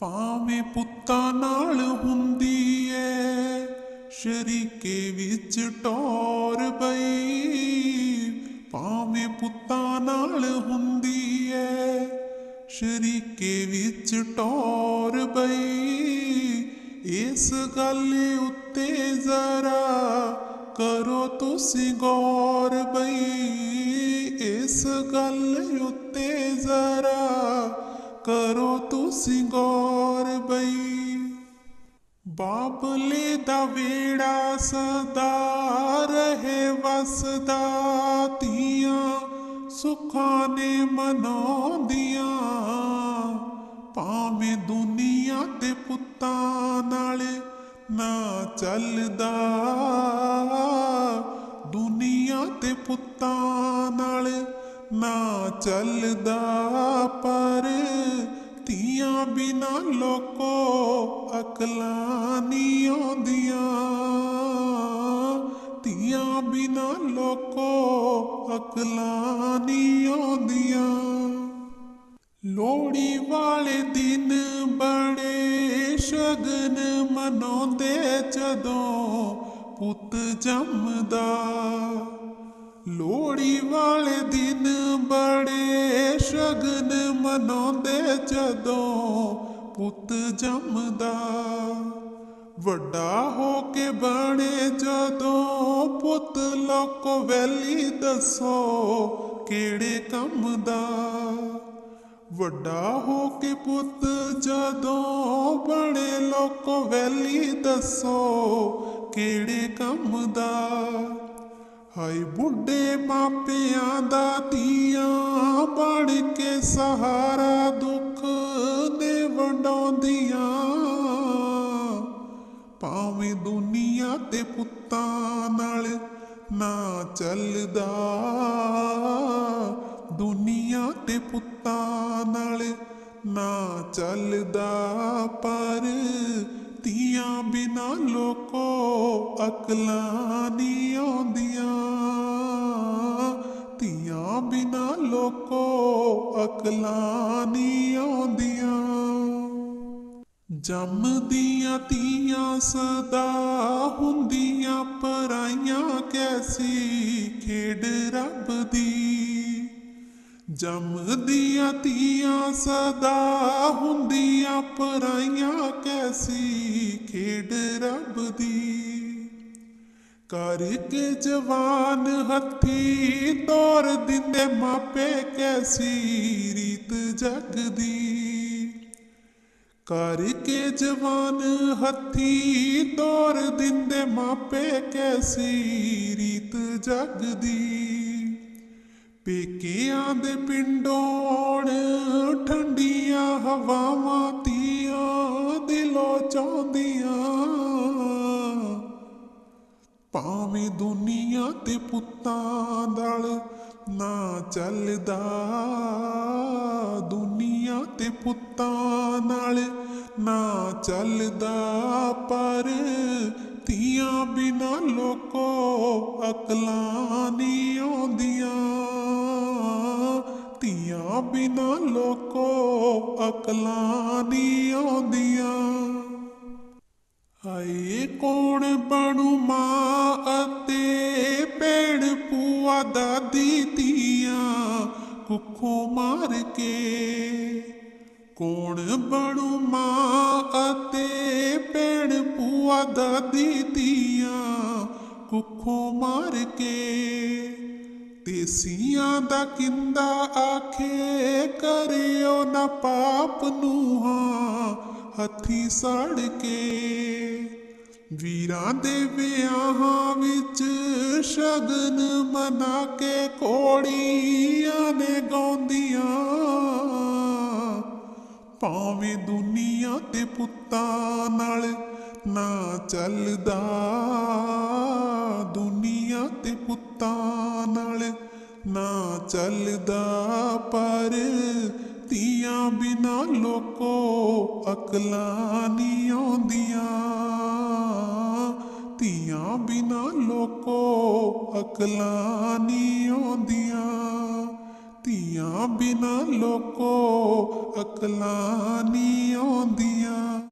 ਭਾਵੇਂ ਪੁੱਤਾਂ ਨਾਲ ਹੁੰਦੀ ਏ ਸ਼ਰੀਕੇ ਵਿੱਚ ਟੋਰ ਬਈ ਭਾਵੇਂ ਪੁੱਤਾਂ ਨਾਲ ਹੁੰਦੀ ਏ ਸ਼ਰੀਕੇ ਵਿੱਚ ਟੋਰ ਬਈ ਇਸ ਗੱਲ ਉੱਤੇ ਜ਼ਰਾ ਕਰੋ ਤੁਸੀਂ ਗੌਰ ਬਈ। ਇਸ ਗੱਲ ਉੱਤੇ ਜ਼ਰਾ ਕਰੋ ਤੁਸੀਂ ਗੌਰ ਬਈ। ਬਾਬਲੇ ਦਾ ਵੇੜਾ ਸਦਾ ਰਹੇ ਵਸਦਾ। ਤੀਆਂ ਸੁਖਾਂ ਨੇ ਮਨਾਉਂਦੀਆਂ, ਭਾਵੇਂ ਦੁਨੀਆ ਤੇ ਪੁੱਤਾਂ ਨਾਲ ਨਾ ਚੱਲਦਾ। ਦੁਨੀਆ ਤੇ ਪੁੱਤਾਂ ਨਾਲ ਨਾ ਚੱਲਦਾ ਪਰ ਤੀਆਂ ਬਿਨਾ ਲੋਕੋ ਅਕਲਾਂ ਨਹੀਂ ਆਉਂਦੀਆਂ। ਧੀਆਂ ਬਿਨਾ ਲੋਕੋ ਅਕਲਾਂ ਨਹੀਂ ਆਉਂਦੀਆਂ। ਲੋੜੀ ਵਾਲੇ ਦਿਨ ਬੜੇ ਸ਼ਗਨ ਮਨਾਉਂਦੇ ਜਦੋਂ ਪੁੱਤ ਜੰਮਦਾ। ਲੋੜੀ ਵਾਲੇ ਦਿਨ ਮਨਾਉਂਦੇ ਜਦੋਂ ਪੁੱਤ ਜੰਮਦਾ, ਵੱਡਾ ਹੋ ਕੇ ਬਣੇ ਜਦੋਂ ਪੁੱਤ ਲੋਕ ਵੈਲੀ ਦੱਸੋ ਕਿਹੜੇ ਕੰਮ ਦਾ। ਵੱਡਾ ਹੋ ਕੇ ਪੁੱਤ ਜਦੋਂ ਬਣੇ, ਲੋਕ ਵੈਲੀ ਦੱਸੋ ਕਿਹੜੇ ਕੰਮ ਦਾ। ਹਾਏ, ਬੁੱਢੇ ਮਾਪਿਆਂ ਦਾ ਧੀਆਂ ਬਣ ਕੇ ਸਹਾਰਾ ਦੁੱਖ ਦੇ ਵੰਡਾਉਂਦੀਆਂ। ਭਾਵੇਂ ਦੁਨੀਆ ਤੇ ਪੁੱਤਾਂ ਨਾਲ ਨਾ ਚੱਲਦਾ, ਦੁਨੀਆ ਤੇ ਪੁੱਤਾਂ ਨਾਲ ਨਾ ਚੱਲਦਾ, ਪਰ ਧੀਆਂ ਬਿਨਾ ਲੋਕੋ ਅਕਲਾਂ ਨਹੀਂ ਅਕਲਾਂ ਨਹੀਂ ਆਉਂਦੀਆਂ। ਜੰਮਦੀਆਂ ਧੀਆਂ ਸਦਾ ਹੁੰਦੀਆਂ, ਪਰਾਈਆਂ ਕੈਸੀ ਖੇਡ ਰੱਬ ਦੀ। ਜੰਮਦੀਆਂ ਧੀਆਂ ਸਦਾ ਹੁੰਦੀਆਂ, ਪਰਾਈਆਂ ਕੈਸੀ ਖੇਡ ਰੱਬ ਦੀ। ਕਰਕੇ ਜਵਾਨ ਹੱਥੀ ਤੋਰ ਦਿੰਦੇ ਮਾਪੇ ਕੈਸੀ ਰੀਤ ਜਗਦੀ। ਕਰਕੇ ਜਵਾਨ ਹੱਥੀ ਤੋਰ ਦਿੰਦੇ ਮਾਪੇ ਕੈਸੀ ਰੀਤ ਜਗਦੀ। ਪੇਕਿਆਂ ਦੇ ਪਿੰਡੋਂ ਠੰਡੀਆਂ ਹਵਾਵਾਂ ਤੀਆਂ, ਦਿਲੋਂ ਚਾਹੁੰਦੀਆਂ ਭਾਵੇਂ ਦੁਨੀਆ ਤੇ ਪੁੱਤਾਂ ਦਲ ਨਾ ਚੱਲਦਾ, ਦੁਨੀਆ ਤੇ ਪੁੱਤਾਂ ਨਾਲ ਨਾ ਚੱਲਦਾ, ਪਰ ਧੀਆਂ ਬਿਨਾ ਲੋਕੋ ਅਕਲਾਂ ਨਹੀਂ ਆਉਂਦੀਆਂ। ਧੀਆਂ ਬਿਨਾ ਲੋਕੋ ਅਕਲਾਂ ਨਹੀਂ ਆਉਂਦੀਆਂ। ਹਾਏ ਕੌਣ ਬਣੂ ਮਾਂ ਅਤੇ ਭੈਣ ਭੂਆ ਦਾਦੀ ਤੀਆਂ ਕੁੱਖੋਂ ਮਾਰ ਕੇ? ਕੌਣ ਬਣੂ ਮਾਂ ਅਤੇ ਭੈਣ ਭੂਆ ਦਾਦੀ ਤੀਆਂ ਕੁੱਖੋਂ ਮਾਰ ਕੇ? ਦੇਸੀਆਂ ਦਾ ਕਿੰਦਾ ਆਖੇ, ਕਰਿਓ ਨਾ ਪਾਪ ਨੂੰ ਹਾਂ ਹੱਥੀ ਸੜ ਕੇ ਵੀਰਾਂ ਦੇ ਵਿਆਹਾਂ ਵਿੱਚ ਸ਼ਗਨ ਮਨਾ ਕੇ ਕੋੜੀਆਂ ਨੇ ਗਾਉਂਦੀਆਂ। ਭਾਵੇਂ ਦੁਨੀਆ ਤੇ ਪੁੱਤਾਂ ਨਾਲ ਨਾ ਚੱਲਦਾ, ਦੁਨੀਆ ਤੇ ਪੁੱਤਾਂ ਨਾਲ ਨਾ ਚੱਲਦਾ, ਪਰ ਧੀਆਂ ਬਿਨਾ ਲੋਕੋ ਅਕਲਾਂ ਨਹੀਂ ਆਉਂਦੀਆਂ। ਧੀਆਂ ਬਿਨਾ ਲੋਕੋ ਅਕਲਾਂ ਨਹੀਂ ਆਉਂਦੀਆਂ। ਧੀਆਂ ਬਿਨਾ ਲੋਕੋ ਅਕਲਾਂ ਨਹੀਂ ਆਉਂਦੀਆਂ।